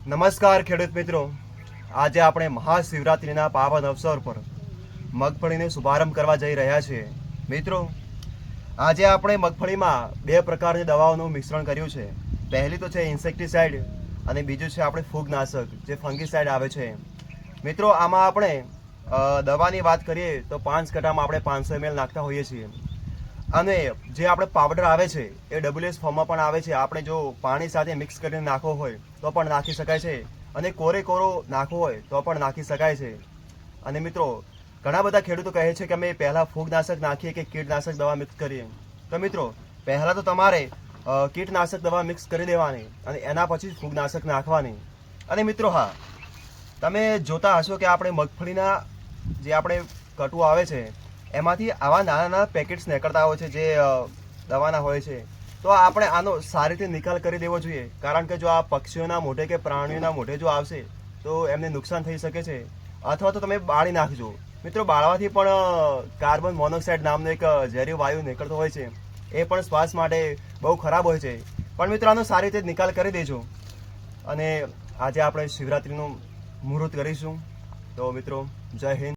નમસ્કાર ખેડૂત મિત્રો. આજે આપણે મહાશિવરાત્રિના પાવન અવસર પર મગફળીને શુભારંભ કરવા જઈ રહ્યા છીએ. મિત્રો, આજે આપણે મગફળીમાં બે પ્રકારની દવાઓનું મિશ્રણ કર્યું છે. પહેલી તો છે ઇન્સેક્ટિસાઇડ અને બીજું છે આપણે ફૂગનાશક, જે ફંગીસાઇડ આવે છે. મિત્રો, આમાં આપણે દવાની વાત કરીએ તો પાંચ કટામાં આપણે પાંચસો એમએલ નાખતા હોઈએ છીએ. અને જે આપણે પાવડર આવે છે, એ ડબલ્યુએસ ફોર્મમાં પણ આવે છે. આપણે જો પાણી સાથે મિક્સ કરીને નાખવો હોય, તો પણ નાખી શકાય છે. અને કોરે કોરો નાખવો હોય, તો પણ નાખી શકાય છે. અને મિત્રો, ઘણા બધા ખેડૂતો કહે છે કે અમે પહેલાં ફૂગનાશક નાખીએ કે કીટનાશક દવા મિક્સ કરીએ. તો મિત્રો, પહેલાં તો તમારે કીટનાશક દવા મિક્સ કરી દેવાની અને એના પછી ફૂગનાશક નાખવાની. અને મિત્રો હા, તમે જોતા હશો કે આપણે મગફળીના જે આપણે કટુ આવે છે એમાંથી આવા નાના નાના પેકેટ્સ નીકળતા હોય છે જે દવાના હોય છે. તો આપણે આનો સારી રીતે નિકાલ કરી દેવો જોઈએ. કારણ કે જો આ પક્ષીઓના મોઢે કે પ્રાણીઓના મોઢે જો આવશે, તો એમને નુકસાન થઈ શકે છે. અથવા તો તમે બાળી નાખજો. મિત્રો, બાળવાથી પણ કાર્બન મોનોક્સાઇડ નામનો એક ઝેરી વાયુ નીકળતો હોય છે. એ પણ શ્વાસ માટે બહુ ખરાબ હોય છે. પણ મિત્રો, આનો સારી રીતે નિકાલ કરી દેજો. અને આજે આપણે શિવરાત્રિનું મુહૂર્ત કરીશું. તો મિત્રો, જય હિન્દ.